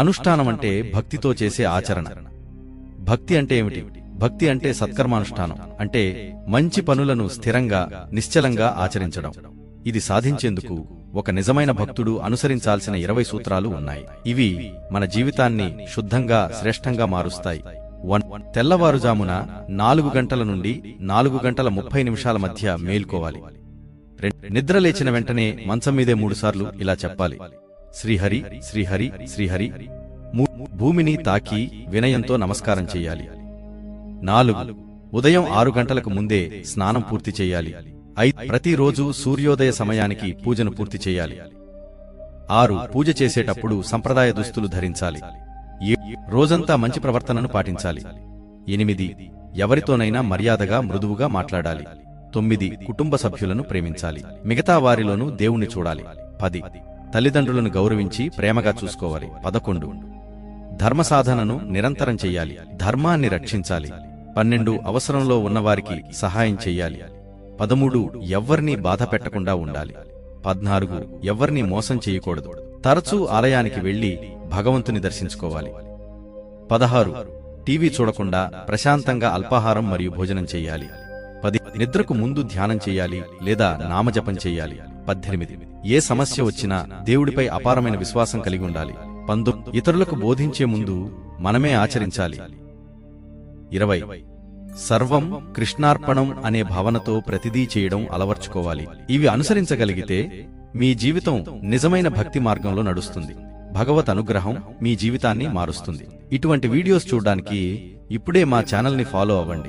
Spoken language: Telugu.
అనుష్ఠానం అంటే భక్తితో చేసే ఆచరణ. భక్తి అంటే ఏమిటి? భక్తి అంటే సత్కర్మానుష్ఠానం. అంటే మంచి పనులను స్థిరంగా నిశ్చలంగా ఆచరించడం. ఇది సాధించేందుకు ఒక నిజమైన భక్తుడు అనుసరించాల్సిన ఇరవై సూత్రాలు ఉన్నాయి. ఇవి మన జీవితాన్ని శుద్ధంగా శ్రేష్టంగా మారుస్తాయి. వన్ తెల్లవారుజామున నాలుగు గంటల నుండి నాలుగు గంటల ముప్పై నిమిషాల మధ్య మేల్కోవాలి. రెం- నిద్ర లేచిన వెంటనే మంచం మీదే మూడుసార్లు ఇలా చెప్పాలి. శ్రీహరి శ్రీహరి శ్రీహరి భూమిని తాకి వినయంతో నమస్కారం చెయ్యాలి నాలుగు ఉదయం ఆరు గంటలకు ముందే స్నానం పూర్తి చేయాలి. ప్రతిరోజు సూర్యోదయ సమయానికి పూజను పూర్తి చేయాలి. ఆరు పూజ చేసేటప్పుడు సంప్రదాయ దుస్తులు ధరించాలి. రోజంతా మంచి ప్రవర్తనను పాటించాలి. ఎనిమిది ఎవరితోనైనా మర్యాదగా మృదువుగా మాట్లాడాలి. తొమ్మిది కుటుంబ సభ్యులను ప్రేమించాలి. మిగతా వారిలోనూ దేవుణ్ణి చూడాలి. పది తల్లిదండ్రులను గౌరవించి ప్రేమగా చూసుకోవాలి. పదకొండు. ధర్మ సాధనను నిరంతరం చెయ్యాలి. ధర్మాన్ని రక్షించాలి. పన్నెండు. అవసరంలో ఉన్నవారికి సహాయం చెయ్యాలి. పదమూడు. ఎవ్వర్నీ బాధ పెట్టకుండా ఉండాలి. పద్నాలుగు. ఎవ్వర్నీ మోసం చేయకూడదు తరచూ ఆలయానికి వెళ్ళి భగవంతుని దర్శించుకోవాలి. పదహారు. టీవీ చూడకుండా ప్రశాంతంగా అల్పాహారం మరియు భోజనం చేయాలి పది నిద్రకు ముందు ధ్యానం చేయాలి లేదా నామజపం చేయాలి. పద్దెనిమిది. ఏ సమస్య వచ్చినా దేవుడిపై అపారమైన విశ్వాసం కలిగి ఉండాలి. పందు ఇతరులకు బోధించే ముందు మనమే ఆచరించాలి. ఇరవై. సర్వం కృష్ణార్పణం అనే భావనతో ప్రతిదీ చేయడం అలవర్చుకోవాలి. ఇవి అనుసరించగలిగితే మీ జీవితం నిజమైన భక్తి మార్గంలో నడుస్తుంది. భగవత్ అనుగ్రహం మీ జీవితాన్ని మారుస్తుంది. ఇటువంటి వీడియోస్ చూడడానికి ఇప్పుడే మా ఛానల్ని ఫాలో అవ్వండి.